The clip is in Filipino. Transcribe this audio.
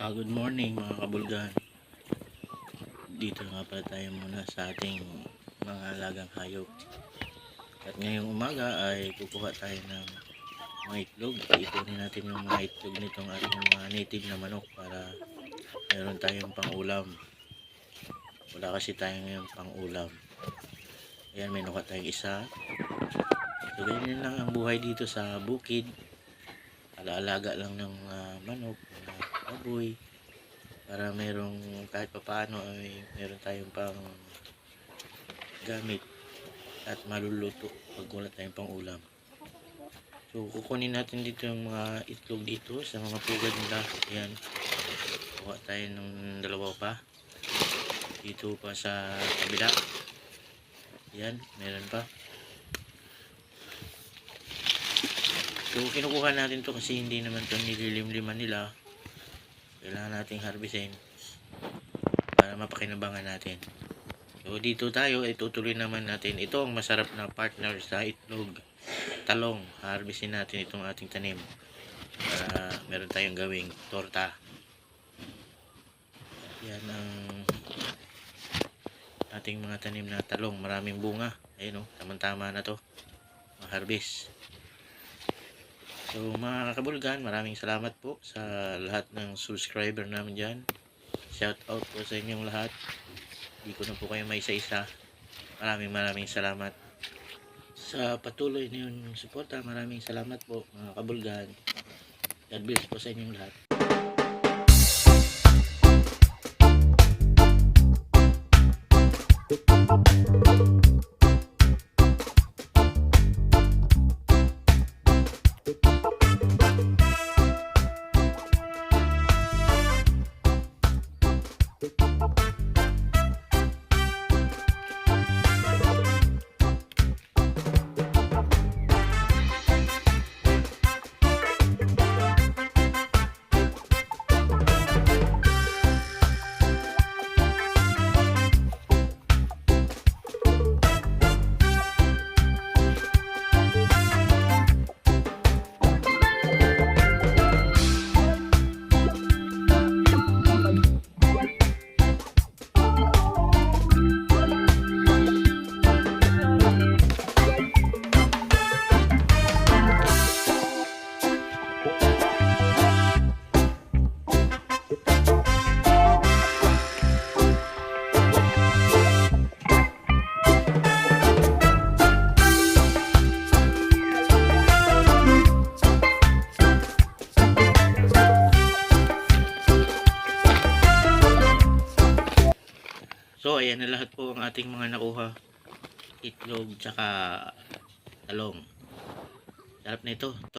Ah, good morning mga kabulgan. Dito nga pala tayo muna sa ating mga alagang hayop. At ngayong umaga ay kukuha tayo ng mga itlog. Ipunin natin yung mga itlog nitong ating mga native na manok para meron tayong pang-ulam. Wala kasi tayo ngayon pang-ulam. Ayan, may nuka tayong isa. So, ganyan lang ang buhay dito sa bukid. Alaalaga lang ng ah, manok, mga baboy para merong kahit papaano ay meron tayong pang gamit at maluluto pag wala tayong pang ulam. So kukunin natin dito yung mga itlog dito sa mga pugad nila. Yan kuha tayo ng dalawa pa. Dito pa sa kabila. Yan meron pa. So kinukuha natin to kasi hindi naman to nililimliman nila kailangan nating harvestin para mapakinabangan natin. So dito tayo ay tutuloy naman natin ito ang masarap na partner sa itlog. Talong harvestin natin itong ating tanim para meron tayong gawing torta. Yan ang ating mga tanim na talong. Maraming bunga. Ayun o tamang tama na to. Ma-harvest So mga kabulgan, maraming salamat po sa lahat ng subscriber namin dyan. Shout out po sa inyong lahat. Hindi ko na po kayo may isa-isa. Maraming maraming salamat. Sa patuloy na yung suporta, maraming salamat po mga kabulgan. God bless po sa inyong lahat. So, ayan na lahat po ang ating mga nakuha. Itlog, tsaka talong. Sarap na ito.